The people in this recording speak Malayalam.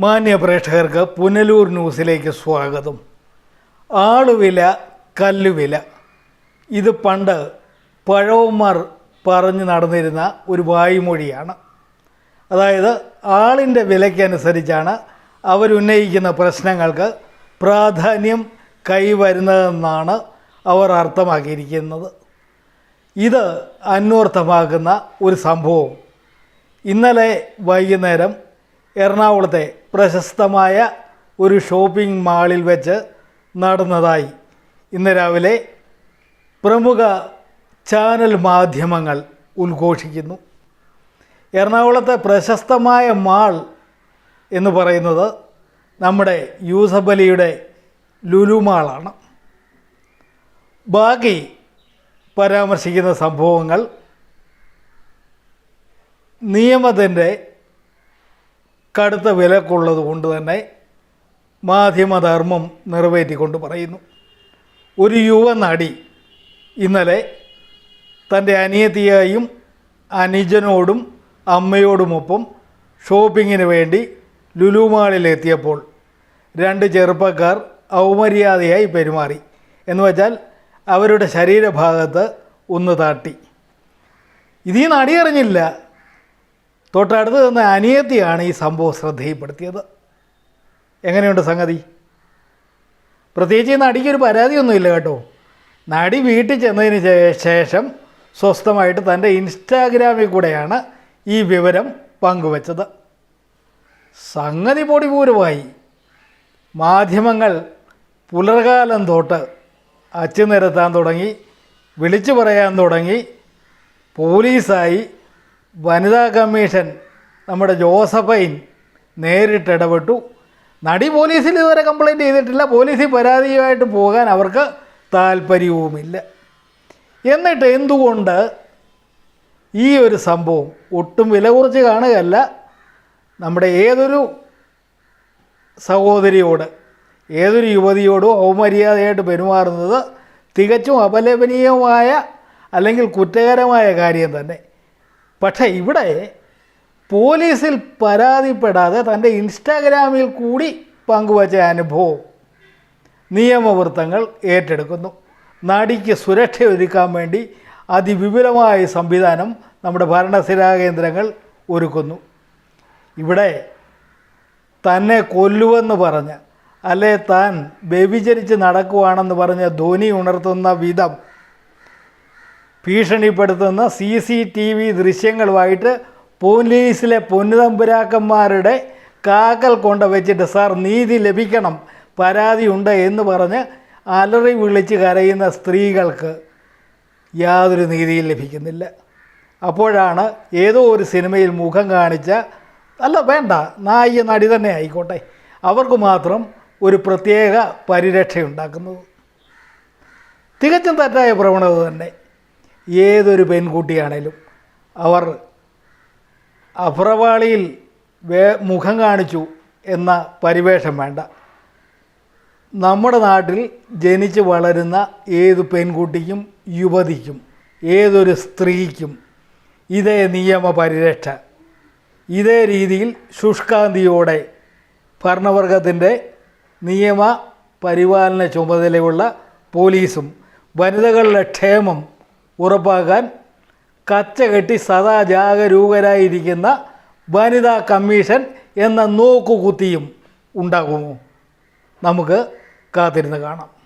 മാന്യ പ്രേക്ഷകർക്ക് പുനലൂർ ന്യൂസിലേക്ക് സ്വാഗതം. ആളുവില കല്ലുവില. ഇത് പണ്ട് പഴവന്മാർ പറഞ്ഞു നടന്നിരുന്ന ഒരു വായ്മൊഴിയാണ്. അതായത് ആളിന്റെ വിലയ്ക്കനുസരിച്ചാണ് അവരുന്നയിക്കുന്ന പ്രശ്നങ്ങൾക്ക് പ്രാധാന്യം കൈവരുന്നതെന്നാണ് അവർ അർത്ഥമാക്കിയിരിക്കുന്നത്. ഇത് അന്വർത്ഥമാക്കുന്ന ഒരു സംഭവം. ഇന്നലെ വൈകുന്നേരം എറണാകുളത്തെ പ്രശസ്തമായ ഒരു ഷോപ്പിംഗ് മാളിൽ വെച്ച് നടന്നതായി. ഇന്ന് രാവിലെ പ്രമുഖ ചാനൽ മാധ്യമങ്ങൾ ഉദ്ഘോഷിക്കുന്നു. എറണാകുളത്തെ പ്രശസ്തമായ മാൾ എന്ന് പറയുന്നത് നമ്മുടെ യൂസഫ് അലിയുടെ ലുലു മാളാണ്. ബാക്കി പരാമർശിക്കുന്ന സംഭവങ്ങൾ നിയമത്തിന്റെ കടുത്ത വിലക്കുള്ളത് കൊണ്ട് തന്നെ മാധ്യമധർമ്മം നിറവേറ്റിക്കൊണ്ട് പറയുന്നു. ഒരു യുവ നടി ഇന്നലെ തന്റെ അനിയത്തിയായും അനുജനോടും അമ്മയോടുമൊപ്പം ഷോപ്പിങ്ങിന് വേണ്ടി ലുലു മാളിലെത്തിയപ്പോൾ രണ്ട് ചെറുപ്പക്കാർ ഔമര്യാദയായി പെരുമാറി. എന്ന് വെച്ചാൽ അവരുടെ ശരീരഭാഗത്ത് ഒന്ന് താട്ടി. ഇതീ നടി അറിഞ്ഞില്ല. തൊട്ടടുത്ത് തന്ന അനിയത്തിയാണ് ഈ സംഭവം ശ്രദ്ധയിൽപ്പെടുത്തിയത് എങ്ങനെയുണ്ട് സംഗതി? പ്രത്യേകിച്ച് ഈ നടിക്കൊരു പരാതിയൊന്നുമില്ല കേട്ടോ. നടി വീട്ടിൽ ചെന്നതിന് ശേഷം സ്വസ്ഥമായിട്ട് തന്റെ ഇൻസ്റ്റാഗ്രാമിൽ കൂടെയാണ് ഈ വിവരം പങ്കുവച്ചത്. സംഗതി പൊടിപൂരമായി. മാധ്യമങ്ങൾ പുലർകാലം തൊട്ട് അച്ചു നിരത്താൻ തുടങ്ങി വിളിച്ചു പറയാൻ തുടങ്ങി പോലീസായി വനിതാ കമ്മീഷൻ നമ്മുടെ ജോസഫൈൻ നേരിട്ട് ഇടപെട്ടു. നടി പോലീസിൽ ഇതുവരെ കംപ്ലൈന്റ് ചെയ്തിട്ടില്ല. പോലീസിൽ പരാതിയുമായിട്ട് പോകാൻ അവർക്ക് താല്പര്യവുമില്ല എന്നിട്ട് എന്തുകൊണ്ട് ഈ ഒരു സംഭവം ഒട്ടും വില കുറച്ച് കാണുകയല്ല? നമ്മുടെ ഏതൊരു സഹോദരിയോട് ഏതൊരു യുവതിയോടും ഔമര്യാദയായിട്ട് പെരുമാറുന്നത് തികച്ചും അപലപനീയമായ അല്ലെങ്കിൽ കുറ്റകരമായ കാര്യം തന്നെ. പക്ഷേ ഇവിടെ പോലീസിൽ പരാതിപ്പെടാതെ തന്റെ ഇൻസ്റ്റാഗ്രാമിൽ കൂടി പങ്കുവച്ച അനുഭവം നിയമവൃത്തങ്ങൾ ഏറ്റെടുക്കുന്നു. നടിക്ക് സുരക്ഷ ഒരുക്കാൻ വേണ്ടി അതിവിപുലമായ സംവിധാനം നമ്മുടെ ഭരണസ്ഥിരാ കേന്ദ്രങ്ങൾ ഒരുക്കുന്നു. ഇവിടെ തന്നെ കൊല്ലുവെന്ന് പറഞ്ഞ് അല്ലെ താൻ വ്യഭിചരിച്ച് നടക്കുവാണെന്ന് പറഞ്ഞ് ധോനി ഉണർത്തുന്ന വിധം ഭീഷണിപ്പെടുത്തുന്ന സി സി ടി വി ദൃശ്യങ്ങളുമായിട്ട് പോലീസിലെ പൊന്നുതമ്പുരാക്കന്മാരുടെ കാക്കൽ കൊണ്ട് വെച്ചിട്ട് സാർ നീതി ലഭിക്കണം പരാതി ഉണ്ട് എന്ന് പറഞ്ഞ് അലറി വിളിച്ച് കരയുന്ന സ്ത്രീകൾക്ക് യാതൊരു നീതിയും ലഭിക്കുന്നില്ല. അപ്പോഴാണ് ഏതോ ഒരു സിനിമയിൽ മുഖം കാണിച്ച അല്ല വേണ്ട നായിക നടി തന്നെ ആയിക്കോട്ടെ അവർക്ക് മാത്രം ഒരു പ്രത്യേക പരിരക്ഷയുണ്ടാക്കുന്നത്. തികച്ചും തെറ്റായ പ്രവണത തന്നെ. ഏതൊരു പെൺകുട്ടിയാണേലും അവർ അഭ്രവാളിയിൽ വേ മുഖം കാണിച്ചു എന്ന പരിവേഷം വേണ്ട. നമ്മുടെ നാട്ടിൽ ജനിച്ച് വളരുന്ന ഏത് പെൺകുട്ടിക്കും യുവതിക്കും ഏതൊരു സ്ത്രീക്കും ഇതേ നിയമ പരിരക്ഷ ഇതേ രീതിയിൽ ശുഷ്കാന്തിയോടെ ഭരണവർഗത്തിന്റെ നിയമ പരിപാലന ചുമതലയുള്ള പോലീസും വനിതകളുടെ ക്ഷേമം ഉറപ്പാക്കാൻ കച്ചകെട്ടി സദാ ജാഗരൂകരായിരിക്കുന്ന വനിതാ കമ്മീഷൻ എന്ന നോക്കുകുത്തിയും ഉണ്ടാകുമോ? നമുക്ക് കാത്തിരുന്ന് കാണാം.